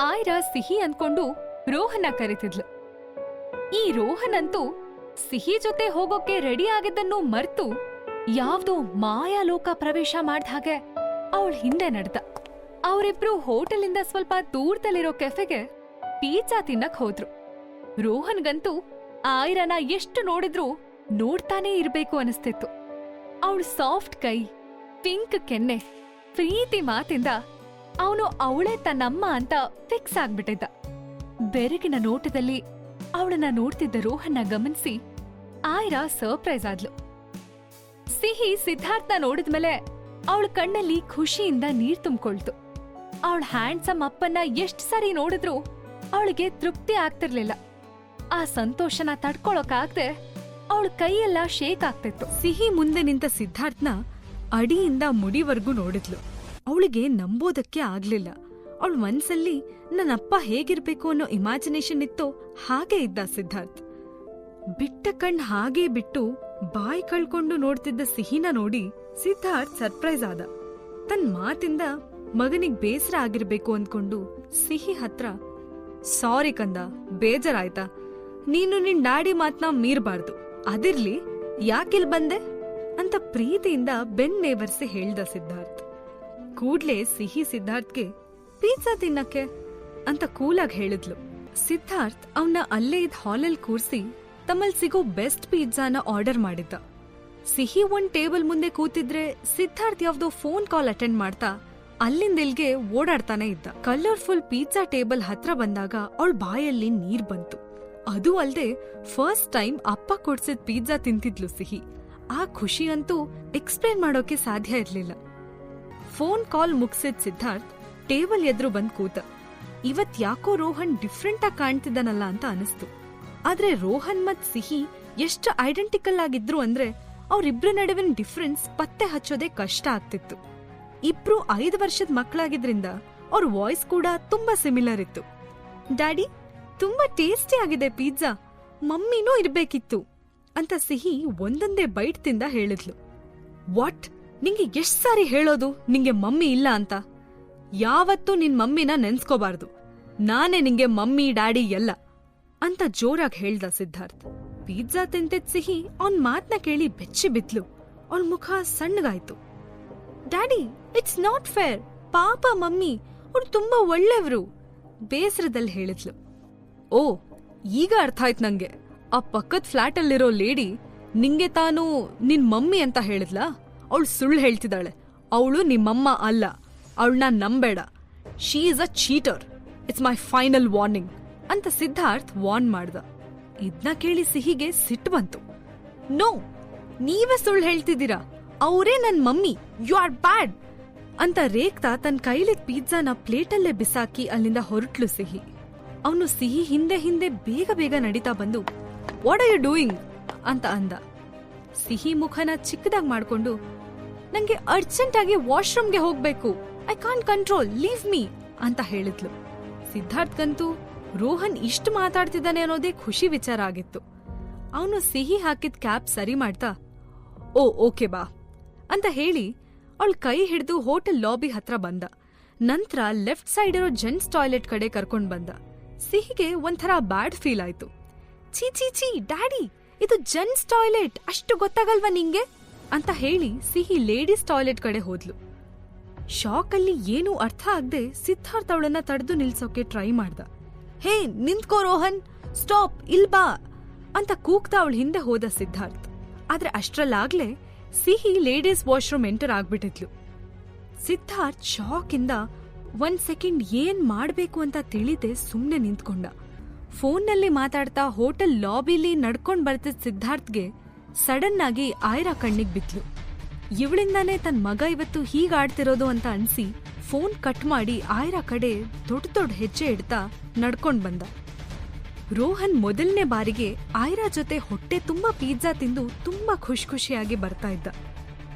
ಆಯ್ರಾ ಸಿಹಿ ಅನ್ಕೊಂಡು ರೋಹನ ಕರೀತಿದ್ಲು. ಈ ರೋಹನ್ ಅಂತೂ ಸಿಹಿ ಜೊತೆ ಹೋಗೋಕೆ ರೆಡಿ ಆಗಿದ್ದನ್ನು ಮರ್ತು ಯಾವ್ದೋ ಮಾಯಾಲೋಕ ಪ್ರವೇಶ ಮಾಡ್ದ ಹಾಗೆ ಅವಳ ಹಿಂದೆ ನಡ್ದ. ಅವರಿಬ್ರು ಹೋಟೆಲಿಂದ ಸ್ವಲ್ಪ ದೂರದಲ್ಲಿರೋ ಕೆಫೆಗೆ ಪೀಜಾ ತಿನ್ನಕ್ ಹೋದ್ರು. ರೋಹನ್ಗಂತೂ ಆಯ್ರನ ಎಷ್ಟು ನೋಡಿದ್ರೂ ನೋಡ್ತಾನೇ ಇರ್ಬೇಕು ಅನಿಸ್ತಿತ್ತು. ಅವಳ ಸಾಫ್ಟ್ ಕೈ ಪಿಂಕ್ ಕೆನ್ನೆ, ಪ್ರೀತಿ ಮಾತಿಂದ ಅವನು ಅವಳೇ ತನ್ನಮ್ಮ ಅಂತ ಫಿಕ್ಸ್ ಆಗ್ಬಿಟ್ಟಿದ್ದ. ಬೆರಗಿನ ನೋಟದಲ್ಲಿ ಅವಳನ್ನ ನೋಡ್ತಿದ್ದ ರೋಹನ್ನ ಗಮನಿಸಿ ಆಯ್ರಾ ಸರ್ಪ್ರೈಸ್ ಆದ್ಲು. ಸಿಹಿ ಸಿದ್ಧಾರ್ಥನ ನೋಡಿದ್ಮೇಲೆ ಅವಳ ಕಣ್ಣಲ್ಲಿ ಖುಷಿಯಿಂದ ನೀರ್ ತುಂಬಿಕೊಳ್ತು. ಅವಳ ಹ್ಯಾಂಡ್ಸಮ್ ಅಪ್ಪನ್ನ ಎಷ್ಟ್ ಸಾರಿ ನೋಡಿದ್ರು ಅವಳಿಗೆ ತೃಪ್ತಿ ಆಗ್ತಿರ್ಲಿಲ್ಲ. ಆ ಸಂತೋಷನ ತಡ್ಕೊಳಕಾಗ್ದೆ ಅವಳ ಕೈಯೆಲ್ಲ ಶೇಕ್ ಆಗ್ತಿತ್ತು. ಸಿಹಿ ಮುಂದೆ ನಿಂತ ಸಿದ್ಧಾರ್ಥ್ನ ಅಡಿಯಿಂದ ಮುಡಿವರೆಗೂ ನೋಡಿದ್ಲು. ಅವಳಿಗೆ ನಂಬೋದಕ್ಕೆ ಆಗ್ಲಿಲ್ಲ. ಅವಳ ಮನ್ಸಲ್ಲಿ ನನ್ನಪ್ಪ ಹೇಗಿರ್ಬೇಕು ಅನ್ನೋ ಇಮ್ಯಾಜಿನೇಷನ್ ಇತ್ತೋ, ಹಾಗೆ ಇದ್ದ ಸಿದ್ಧಾರ್ಥ್. ಬಿಟ್ಟ ಕಣ್ ಹಾಗೇ ಬಿಟ್ಟು ಬಾಯಿ ಕಳ್ಕೊಂಡು ನೋಡ್ತಿದ್ದ ಸಿಹಿನ ನೋಡಿ ಸಿದ್ಧಾರ್ಥ್ ಸರ್ಪ್ರೈಸ್ ಆದ. ತನ್ ಮಾತಿಂದ ಮಗನಿಗ್ ಬೇಸರ ಆಗಿರ್ಬೇಕು ಅಂದ್ಕೊಂಡು ಸಿಹಿ ಹತ್ರ ಸಾರಿ ಕಂದ, ಬೇಜಾರಾಯ್ತಾ? ನೀನು ನಿನ್ ಡ್ಯಾಡಿ ಮಾತ್ನ ಮೀರ್ಬಾರ್ದು. ಅದಿರ್ಲಿ ಯಾಕಿಲ್ ಬಂದೆ? ಅಂತ ಪ್ರೀತಿಯಿಂದ ಬೆನ್ನೇವರ್ಸಿ ಹೇಳ್ದ ಸಿದ್ಧಾರ್ಥ್. ಕೂಡ್ಲೆ ಸಿಹಿ ಸಿದ್ಧಾರ್ಥ್ಗೆ, ಪಿಜ್ಜಾ ತಿನ್ನಕ್ಕೆ ಅಂತ ಕೂಲಾಗಿ ಹೇಳಿದ್ಲು. ಸಿದ್ಧಾರ್ಥ್ ಅವನ್ನ ಅಲ್ಲೇ ಇದ್ ಹಾಲಲ್ಲಿ ಕೂರ್ಸಿ ತಮ್ಮಲ್ಲಿ ಸಿಗೋ ಬೆಸ್ಟ್ ಪಿಜ್ಜಾನ ಆರ್ಡರ್ ಮಾಡಿದ್ದ. ಸಿಹಿ ಒಂದ್ ಟೇಬಲ್ ಮುಂದೆ ಕೂತಿದ್ರೆ ಸಿದ್ಧಾರ್ಥ್ ಯಾವ್ದೋ ಫೋನ್ ಕಾಲ್ ಅಟೆಂಡ್ ಮಾಡ್ತಾ ಅಲ್ಲಿಂದ ಇಲ್ಗೆ ಓಡಾಡ್ತಾನೆ ಇದ್ದ. ಕಲರ್ಫುಲ್ ಪಿಜ್ಜಾ ಟೇಬಲ್ ಹತ್ರ ಬಂದಾಗ ಅವಳ ಬಾಯಲ್ಲಿ ನೀರ್ ಬಂತು. ಅದು ಅಲ್ದೆ ಫಸ್ಟ್ ಟೈಮ್ ಅಪ್ಪ ಕೊಡ್ಸಿದ್ ಪಿಜ್ಜಾ ತಿಂತಿದ್ಲು ಸಿಹಿ. ಆ ಖುಷಿ ಅಂತೂ ಎಕ್ಸ್ಪ್ಲೇನ್ ಮಾಡೋಕೆ ಸಾಧ್ಯ ಇರ್ಲಿಲ್ಲ. ಫೋನ್ ಕಾಲ್ ಮುಗ್ಸಿದ್ ಸಿದ್ಧಾರ್ಥ್ ಟೇಬಲ್ ಎದುರು ಬಂದ್ ಕೂತ, ಇವತ್ ಯಾಕೋ ರೋಹನ್ ಡಿಫ್ರೆಂಟ್ ಆಗಿ ಕಾಣ್ತಿದ್ದಾನಲ್ಲ ಅಂತ ಅನಿಸ್ತು. ಆದ್ರೆ ರೋಹನ್ ಮತ್ ಸಿಹಿ ಎಷ್ಟು ಐಡೆಂಟಿಕಲ್ ಆಗಿದ್ರು ಅಂದ್ರೆ ಅವ್ರಿಬ್ರ ನಡುವಿನ ಡಿಫ್ರೆನ್ಸ್ ಪತ್ತೆ ಹಚ್ಚೋದೇ ಕಷ್ಟ ಆಗ್ತಿತ್ತು. ಇಬ್ರು ಐದು ವರ್ಷದ ಮಕ್ಕಳಾಗಿದ್ರಿಂದ ಅವ್ರ ವಾಯ್ಸ್ ಕೂಡ ತುಂಬಾ ಸಿಮಿಲರ್ ಇತ್ತು. ಡ್ಯಾಡಿ, ತುಂಬಾ ಟೇಸ್ಟಿ ಆಗಿದೆ ಪಿಜ್ಜಾ. ಮಮ್ಮಿನೂ ಇರ್ಬೇಕಿತ್ತು. ಅಂತ ಸಿಹಿ ಒಂದೊಂದೇ ಬೈಟ್ ತಿಂದ ಹೇಳಿದ್ಲು. ವಾಟ್? ನಿಂಗೆ ಎಷ್ಟ್ ಸಾರಿ ಹೇಳೋದು ನಿಂಗೆ ಮಮ್ಮಿ ಇಲ್ಲ ಅಂತ? ಯಾವತ್ತೂ ನಿನ್ ಮಮ್ಮಿನ ನೆನ್ಸ್ಕೋಬಾರ್ದು. ನಾನೇ ನಿಂಗೆ ಮಮ್ಮಿ, ಡ್ಯಾಡಿ ಎಲ್ಲ ಅಂತ ಜೋರಾಗಿ ಹೇಳ್ದ ಸಿದ್ಧಾರ್ಥ್. ಪಿಜ್ಜಾ ತಿಂತಿದ್ ಸಿಹಿ ಅವನ್ ಮಾತ್ನ ಕೇಳಿ ಬೆಚ್ಚಿ ಬಿದ್ಲು. ಅವಳ ಮುಖ ಸಣ್ಣಗಾಯ್ತು. ಡ್ಯಾಡಿ ಇಟ್ಸ್ ನಾಟ್ ಫೇರ್ ಪಾಪ ಮಮ್ಮಿ ಅವ್ರು ತುಂಬಾ ಒಳ್ಳೆಯವ್ರು ಬೇಸರದಲ್ಲಿ ಹೇಳಿದ್ಲು. ಓ, ಈಗ ಅರ್ಥ ಆಯ್ತು ನಂಗೆ. ಆ ಪಕ್ಕದ ಫ್ಲಾಟಲ್ಲಿರೋ ಲೇಡಿ ನಿಂಗೆ ತಾನು ನಿನ್ ಮಮ್ಮಿ ಅಂತ ಹೇಳಿದ್ಲಾ? ಅವಳು ಸುಳ್ಳು ಹೇಳ್ತಿದ್ದಾಳೆ. ಅವಳು ನಿಮ್ಮಮ್ಮ ಅಲ್ಲ. ಅವಳನ್ನ ನಂಬೇಡ. She is a cheater it's my final warning ಅಂತ ಸಿದ್ಧಾರ್ಥ್ ವಾರ್ನ್ ಮಾಡ್ದ. ಇದನ್ನ ಕೇಳಿ ಸಿಹಿಗೆ ಸಿಟ್ಟು ಬಂತು. ನೋ ನೀವೇ ಸುಳ್ಳು ಹೇಳ್ತಿದ್ದೀರಾ? ಅವರೇ ನನ್ನ ಮಮ್ಮಿ. ಯು ಆರ್ ಬ್ಯಾಡ್ ಅಂತ ರೇಖ್ತಾ ತನ್ನ ಕೈಲಿದ್ ಪಿಜ್ಜಾನ ಪ್ಲೇಟಲ್ಲೇ ಬಿಸಾಕಿ ಅಲ್ಲಿಂದ ಹೊರಟ್ಲು ಸಿಹಿ. ಅವನು ಸಿಹಿ ಹಿಂದೆ ಹಿಂದೆ ಬೇಗ ಬೇಗ ನಡೀತಾ ಬಂದು ವಾಟ್ ಆರ್ ಯು ಡೂಯಿಂಗ್ ಅಂತ ಅಂದ. ಸಿಹಿ ಮುಖನ ಚಿಕ್ಕದಾಗಿ ಮಾಡ್ಕೊಂಡು ನಂಗೆ ಅರ್ಜೆಂಟ್ ಆಗಿ ವಾಶ್ರೂಮ್ಗೆ ಹೋಗ್ಬೇಕು. I can't control leave me ಅಂತ ಹೇಳಿದ್ಲು. ಸಿದ್ಧಾರ್ಥ್ಗಂತೂ ರೋಹನ್ ಇಷ್ಟು ಮಾತಾಡ್ತಿದ್ದಾನೆ ಅನ್ನೋದೇ ಖುಷಿ ವಿಚಾರ ಆಗಿತ್ತು. ಅವನು ಸಿಹಿ ಹಾಕಿದ ಕ್ಯಾಪ್ ಸರಿ ಮಾಡ್ತಾ, ಓ, ಓಕೆ ಬಾ, ಅಂತ ಹೇಳಿ ಅವಳು ಕೈ ಹಿಡಿದು ಹೋಟೆಲ್ ಲಾಬಿ ಹತ್ರ ಬಂದ. ನಂತರ ಲೆಫ್ಟ್ ಸೈಡ್ ಇರೋ ಜೆಂಟ್ಸ್ ಟಾಯ್ಲೆಟ್ ಕಡೆ ಕರ್ಕೊಂಡು ಬಂದ. ಸಿಹಿಗೆ ಒಂಥರ ಬ್ಯಾಡ್ ಫೀಲ್ ಆಯ್ತು. ಛೀ ಛೀ ಛೀ, ಡ್ಯಾಡಿ, ಇದು ಜೆಂಟ್ಸ್ ಟಾಯ್ಲೆಟ್. ಅಷ್ಟು ಗೊತ್ತಾಗಲ್ವಾ ನಿಂಗೆ? ಅಂತ ಹೇಳಿ ಸಿಹಿ ಲೇಡೀಸ್ ಟಾಯ್ಲೆಟ್ ಕಡೆ ಹೋದ್ಲು. ಶಾಕಲ್ಲಿ ಏನೂ ಅರ್ಥ ಆಗದೆ ಸಿದ್ಧಾರ್ಥ್ ಅವಳನ್ನ ತಡೆದು ನಿಲ್ಸೋಕೆ ಟ್ರೈ ಮಾಡ್ದ. ಹೇ, ನಿಂತ್ಕೋ ರೋಹನ್, ಸ್ಟಾಪ್ ಇಲ್ ಬಾ ಅಂತ ಕೂಗ್ತಾ ಅವಳ ಹಿಂದೆ ಹೋದ ಸಿದ್ಧಾರ್ಥ್. ಆದ್ರೆ ಅಷ್ಟರಲ್ಲಾಗ್ಲೇ ಸಿಹಿ ಲೇಡೀಸ್ ವಾಶ್ರೂಮ್ ಎಂಟರ್ ಆಗ್ಬಿಟ್ಟಿದ್ಲು. ಸಿದ್ಧಾರ್ಥ್ ಶಾಕಿಂದ, ಒಂದ್ ಸೆಕೆಂಡ್ ಏನ್ ಮಾಡ್ಬೇಕು ಅಂತ ತಿಳಿದೆ ಸುಮ್ನೆ ನಿಂತ್ಕೊಂಡ. ಫೋನ್ನಲ್ಲಿ ಮಾತಾಡ್ತಾ ಹೋಟೆಲ್ ಲಾಬಿಲಿ ನಡ್ಕೊಂಡ್ ಬರ್ತಿದ್ ಸಿದ್ಧಾರ್ಥ್ಗೆ ಸಡನ್ ಆಗಿ ಆಯ್ರಾ ಕಣ್ಣಿಗೆ ಬಿತ್ಲು ಇವಳಿಂದಾನೇ ತನ್ನ ಮಗ ಇವತ್ತು ಹೀಗಾಡ್ತಿರೋದು ಅಂತ ಅನ್ಸಿ ಫೋನ್ ಕಟ್ ಮಾಡಿ ಆಯ್ರಾ ಕಡೆ ದೊಡ್ಡ ದೊಡ್ಡ ಹೆಜ್ಜೆ ಇಡ್ತಾ ನಡ್ಕೊಂಡ್ ಬಂದ. ರೋಹನ್ ಮೊದಲನೇ ಬಾರಿಗೆ ಆಯ್ರಾ ಜೊತೆ ಹೊಟ್ಟೆ ತುಂಬಾ ಪಿಜ್ಜಾ ತಿಂದು ತುಂಬಾ ಖುಷಿ ಖುಷಿಯಾಗಿ ಬರ್ತಾ ಇದ್ದ.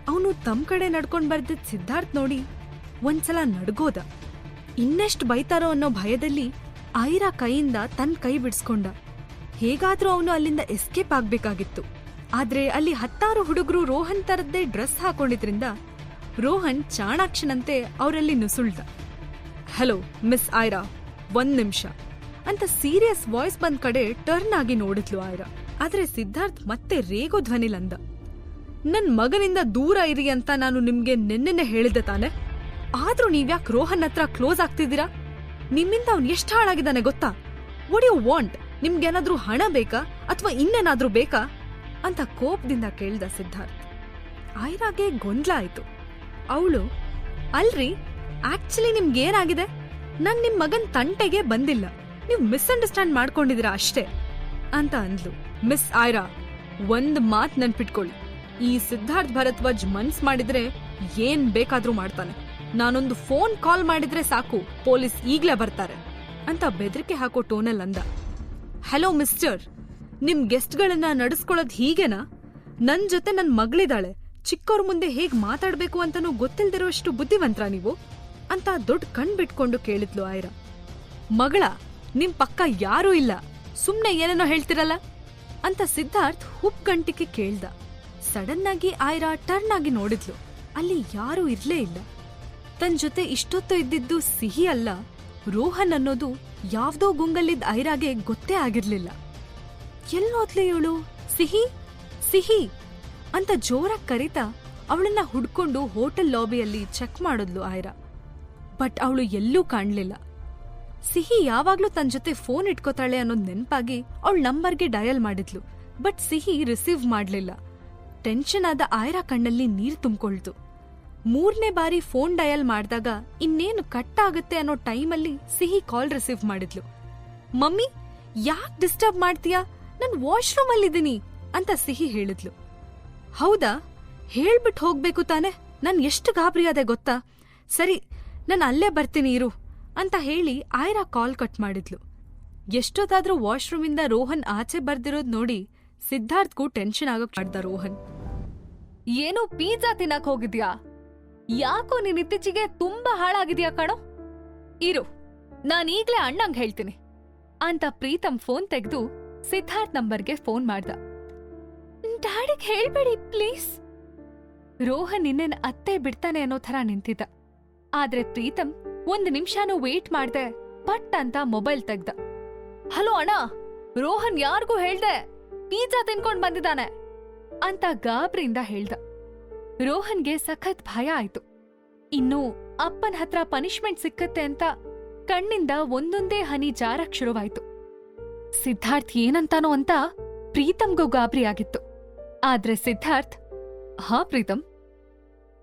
ಅವನು ತಮ್ ಕಡೆ ನಡ್ಕೊಂಡ್ ಬರ್ದಿದ್ ಸಿದ್ಧಾರ್ಥ್ ನೋಡಿ ಒಂದ್ಸಲ ನಡ್ಗೋದ. ಇನ್ನೆಷ್ಟ್ ಬೈತಾರೋ ಅನ್ನೋ ಭಯದಲ್ಲಿ ಆಯ್ರಾ ಕೈಯಿಂದ ತನ್ನ ಕೈ ಬಿಡಿಸ್ಕೊಂಡ. ಹೇಗಾದ್ರೂ ಅವನು ಅಲ್ಲಿಂದ ಎಸ್ಕೇಪ್ ಆಗ್ಬೇಕಾಗಿತ್ತು. ಆದ್ರೆ ಅಲ್ಲಿ ಹತ್ತಾರು ಹುಡುಗರು ರೋಹನ್ ತರದ್ದೇ ಡ್ರೆಸ್ ಹಾಕೊಂಡಿದ್ರಿಂದ ರೋಹನ್ ಚಾಣಾಕ್ಷನಂತೆ ಅವರಲ್ಲಿ ನುಸುಳ್ದ. ಹಲೋ, ಮಿಸ್ ಆಯ್ರಾ ಒಂದ್ ನಿಮಿಷ. ಅಂತ ಸೀರಿಯಸ್ ವಾಯ್ಸ್ ಬಂದ್ ಕಡೆ ಟರ್ನ್ ಆಗಿ ನೋಡಿದ್ಲು ಆಯ್ರಾ ಆದ್ರೆ ಸಿದ್ಧಾರ್ಥ್ ಮತ್ತೆ ರೇಗೋ ಧ್ವನಿಲಂದ ನನ್ ಮಗನಿಂದ ದೂರ ಇರಿ ಅಂತ ನಾನು ನಿಮ್ಗೆ ನಿನ್ನೆ ಹೇಳಿದ್ದೆ ತಾನೆ. ಆದ್ರೂ ನೀವ್ಯಾಕ್ ರೋಹನ್ ಹತ್ರ ಕ್ಲೋಸ್ ಆಗ್ತಿದ್ದೀರಾ? ನಿಮ್ಮಿಂದ ಅವ್ನ್ ಎಷ್ಟ್ ಹಾಳಾಗಿದ್ದಾನೆ ಗೊತ್ತಾ? ವಾಟ್ ಯು ವಾಂಟ್ ನಿಮ್ಗೇನಾದ್ರೂ ಹಣ ಬೇಕಾ? ಅಥವಾ ಇನ್ನೇನಾದ್ರೂ ಬೇಕಾ? ಅಂತ ಕೋಪದಿಂದ ಕೇಳ್ದ ಸಿದ್ಧಾರ್ಥ್. ಆಯ್ರಾಗೆ ಗೊಂದಲ ಆಯ್ತು ಅವಳು, ಅಲ್ರಿ ಆಕ್ಚುಲಿ ನಿಮ್ಗೇನಾಗಿದೆ ನಾನು ನಿಮ್ ಮಗನ್ ತಂಟೆಗೆ ಬಂದಿಲ್ಲ. ನೀವು ಮಿಸ್ಅಂಡರ್ಸ್ಟ್ಯಾಂಡ್ ಮಾಡ್ಕೊಂಡಿದೀರ ಅಷ್ಟೇ. ಅಂತ ಅಂದ್ಲು. ಮಿಸ್ ಆಯ್ರಾ, ಒಂದ್ ಮಾತ್ ನೆನ್ಪಿಟ್ಕೊಳ್ಳಿ. ಈ ಸಿದ್ಧಾರ್ಥ್ ಭರದ್ವಾಜ್ ಮನ್ಸ್ ಮಾಡಿದ್ರೆ ಏನ್ ಬೇಕಾದ್ರೂ ಮಾಡ್ತಾನೆ. ನಾನೊಂದು ಫೋನ್ ಕಾಲ್ ಮಾಡಿದ್ರೆ ಸಾಕು, ಪೊಲೀಸ್ ಈಗ್ಲೇ ಬರ್ತಾರೆ. ಅಂತ ಬೆದರಿಕೆ ಹಾಕೋ ಟೋನಲ್ಲಿ ಅಂದ ಹಲೋ, ಮಿಸ್ಟರ್. ನಿಮ್ ಗೆಸ್ಟ್ಗಳನ್ನ ನಡೆಸ್ಕೊಳ್ಳೋದ್ ಹೀಗೆನಾ? ನನ್ ಜೊತೆ ನನ್ ಮಗಳಿದಾಳೆ. ಚಿಕ್ಕವ್ರ ಮುಂದೆ ಹೇಗ್ ಮಾತಾಡ್ಬೇಕು ಅಂತನೂ ಗೊತ್ತಿಲ್ದಿರೋಷ್ಟು ಬುದ್ಧಿವಂತ್ರ ನೀವು? ಅಂತ ದೊಡ್ಡ ಕಣ್ ಬಿಟ್ಕೊಂಡು ಕೇಳಿದ್ಲು ಆಯ್ರಾ. ಮಗಳ, ನಿಮ್ ಪಕ್ಕ ಯಾರೂ ಇಲ್ಲ. ಸುಮ್ನೆ ಏನೇನೋ ಹೇಳ್ತಿರಲ್ಲ? ಅಂತ ಸಿದ್ಧಾರ್ಥ್ ಹುಪ್ ಗಂಟಿಕೆ ಕೇಳ್ದ. ಸಡನ್ ಆಗಿ ಆಯ್ರಾ ಟರ್ನ್ ಆಗಿ ನೋಡಿದ್ಲು. ಅಲ್ಲಿ ಯಾರೂ ಇರ್ಲೇ ಇಲ್ಲ. ತನ್ ಜೊತೆ ಇಷ್ಟೊತ್ತು ಇದ್ದಿದ್ದು ಸಿಹಿ ಅಲ್ಲ. ರೋಹನ್ ಅನ್ನೋದು ಯಾವ್ದೋ ಗುಂಗಲ್ಲಿದ್ದ ಐರಾಗೆ ಗೊತ್ತೇ ಆಗಿರ್ಲಿಲ್ಲ. ಎಲ್ಲೋದ್ಲೆ ಇವಳು? ಸಿಹಿ? ಸಿಹಿ? ಅಂತ ಜೋರಾಗ್ ಕರೀತ ಅವಳನ್ನ ಹುಡ್ಕೊಂಡು ಹೋಟೆಲ್ ಲಾಬಿಯಲ್ಲಿ ಚೆಕ್ ಮಾಡಿದ್ಲು ಆಯ್ರಾ. ಬಟ್ ಅವಳು ಎಲ್ಲೂ ಕಾಣ್ಲಿಲ್ಲ. ಸಿಹಿ ಯಾವಾಗ್ಲೂ ತನ್ನ ಜೊತೆ ಫೋನ್ ಇಟ್ಕೋತಾಳೆ ಅನ್ನೋದ್ ನೆನಪಾಗಿ ಅವಳ ನಂಬರ್ಗೆ ಡಯಲ್ ಮಾಡಿದ್ಲು. ಬಟ್ ಸಿಹಿ ರಿಸೀವ್ ಮಾಡ್ಲಿಲ್ಲ. ಟೆನ್ಷನ್ ಆದ ಆಯ್ರಾ ಕಣ್ಣಲ್ಲಿ ನೀರ್ ತುಂಬಿಕೊಳ್ತು. ಮೂರನೇ ಬಾರಿ ಫೋನ್ ಡಯಲ್ ಮಾಡಿದಾಗ ಇನ್ನೇನು ಕಟ್ ಆಗುತ್ತೆ ಅನ್ನೋ ಟೈಮಲ್ಲಿ ಸಿಹಿ ಕಾಲ್ ರಿಸೀವ್ ಮಾಡಿದ್ಲು. ಮಮ್ಮಿ, ಯಾಕ್ ಡಿಸ್ಟರ್ಬ್ ಮಾಡ್ತೀಯಾ? ನಾನ್ ವಾಶ್ರೂಮ್ ಅಲ್ಲಿದ್ದೀನಿ ಅಂತ ಸಿಹಿ ಹೇಳಿದ್ಲು. ಹೌದಾ? ಹೇಳ್ಬಿಟ್ಟು ಹೋಗ್ಬೇಕು ತಾನೆ? ನಾನು ಎಷ್ಟು ಗಾಬರಿಯಾದೆ ಗೊತ್ತಾ? ಸರಿ, ನಾನು ಅಲ್ಲೇ ಬರ್ತೀನಿ ಇರು ಅಂತ ಹೇಳಿ ಆಯ್ರಾ ಕಾಲ್ ಕಟ್ ಮಾಡಿದ್ಲು. ಎಷ್ಟೊತ್ತಾದ್ರೂ ವಾಶ್ರೂಮಿಂದ ರೋಹನ್ ಆಚೆ ಬರ್ದಿರೋದ್ ನೋಡಿ ಸಿದ್ಧಾರ್ಥ್ಗೂ ಟೆನ್ಷನ್ ಆಗೋಕ್ ಮಾಡ್ದ ರೋಹನ್. ಏನೋ ಪಿಜ್ಜಾ ತಿನ್ನಕ್ ಹೋಗಿದ್ಯಾ? ಯಾಕೋ ನಿನ್ ಇತ್ತೀಚೆಗೆ ತುಂಬಾ ಹಾಳಾಗಿದ್ಯಾ ಕಣೋ? ಇರು ನಾನೀಗ್ಲೇ ಅಣ್ಣಂಗ್ ಹೇಳ್ತೀನಿ ಅಂತ ಪ್ರೀತಮ್ ಫೋನ್ ತೆಗೆದು ಸಿದ್ಧಾರ್ಥ್ ನಂಬರ್ಗೆ ಫೋನ್ ಮಾಡ್ದ. ಡ್ಯಾಡಿಗ್ ಹೇಳ್ಬೇಡಿ, ಪ್ಲೀಸ್. ರೋಹನ್ ಇನ್ನೇನ್ ಅತ್ತೆ ಬಿಡ್ತಾನೆ ಅನ್ನೋ ಥರ ನಿಂತಿದ್ದ. ಆದ್ರೆ ಪ್ರೀತಮ್ ಒಂದ್ ನಿಮಿಷನೂ ವೇಟ್ ಮಾಡ್ದೆ, ಪಟ್ ಅಂತ ಮೊಬೈಲ್ ತೆಗ್ದ. ಹಲೋ ಅಣ್ಣ, ರೋಹನ್ ಯಾರಿಗೂ ಹೇಳ್ದೆ? ಪೀಜಾ ತಿನ್ಕೊಂಡ್ ಬಂದಿದ್ದಾನೆ. ಅಂತ ಗಾಬ್ರಿಯಿಂದ ಹೇಳ್ದ. ರೋಹನ್ಗೆ ಸಖತ್ ಭಯ ಆಯ್ತು. ಇನ್ನು ಅಪ್ಪನ ಹತ್ರ ಪನಿಷ್ಮೆಂಟ್ ಸಿಕ್ಕತ್ತೆ ಅಂತ ಕಣ್ಣಿಂದ ಒಂದೊಂದೇ ಹನಿ ಜಾರಕ್ ಶುರುವಾಯ್ತು. ಸಿದ್ಧಾರ್ಥ್ ಏನಂತಾನೋ ಅಂತ ಪ್ರೀತಮ್ಗೂ ಗಾಬರಿ ಆಗಿತ್ತು. ಆದ್ರೆ ಸಿದ್ಧಾರ್ಥ್, ಹಾ ಪ್ರೀತಮ್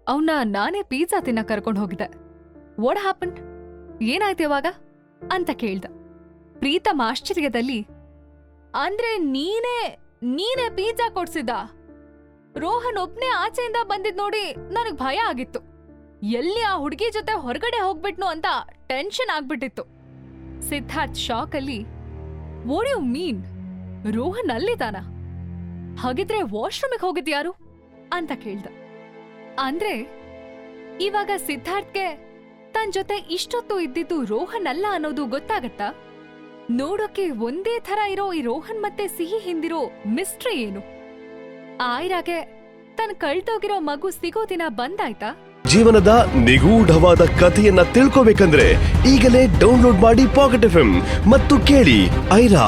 ಅವನ್ನ ನಾನೇ ಪಿಜ್ಜಾ ತಿನ್ನ ಕರ್ಕೊಂಡು ಹೋಗಿದ್ದೆ. ವಾಟ್ ಹ್ಯಾಪನ್ ಏನಾಯ್ತು ಅವಾಗ ಅಂತ ಕೇಳ್ದ. ಪ್ರೀತಮ್ ಆಶ್ಚರ್ಯದಲ್ಲಿ, ಅಂದ್ರೆ ನೀನೇ ನೀನೇ ಪಿಜ್ಜಾ ಕೊಡ್ಸಿದ್ದ? ರೋಹನ್ ಒಬ್ನೇ ಆಚೆಯಿಂದ ಬಂದಿದ್ ನೋಡಿ ನನಗ್ ಭಯ ಆಗಿತ್ತು. ಎಲ್ಲಿ ಆ ಹುಡುಗಿ ಜೊತೆ ಹೊರಗಡೆ ಹೋಗ್ಬಿಟ್ನು ಅಂತ ಟೆನ್ಷನ್ ಆಗ್ಬಿಟ್ಟಿತ್ತು. ಸಿದ್ಧಾರ್ಥ್ ಶಾಕ್ ಅಲ್ಲಿ ವಾಟ್ ಯು ಮೀನ್ ರೋಹನ್ ಅಲ್ಲಿದ್ದಾನ? ಹಾಗಿದ್ರೆ ವಾಶ್ರೂಮಿಗೆ ಹೋಗಿದ್ಯಾರು ಅಂತ ಕೇಳ್ದ. ಅಂದ್ರೆ, ಇವಾಗ ಸಿದ್ಧಾರ್ಥ್ಗೆ ತನ್ ಜೊತೆ ಇಷ್ಟೊತ್ತು ಇದ್ದಿದ್ದು ರೋಹನ್ ಅಲ್ಲ ಅನ್ನೋದು ಗೊತ್ತಾಗತ್ತಾ? ನೋಡೋಕೆ ಒಂದೇ ಥರ ಇರೋ ಈ ರೋಹನ್ ಮತ್ತೆ ಸಿಹಿ ಹಿಂದಿರೋ ಮಿಸ್ಟ್ರಿ ಏನು? ಆಯ್ರಾಗೆ ತನ್ ಕಳ್ದೋಗಿರೋ ಮಗು ಸಿಗೋ ದಿನ ಬಂದಾಯ್ತಾ? ಜೀವನದ ನಿಗೂಢವಾದ ಕಥೆಯನ್ನ ತಿಳ್ಕೋಬೇಕಂದ್ರೆ ಈಗಲೇ ಡೌನ್ಲೋಡ್ ಮಾಡಿ ಪಾಕೆಟ್ ಎಫ್ ಮತ್ತು ಕೇಳಿ ಐರಾ.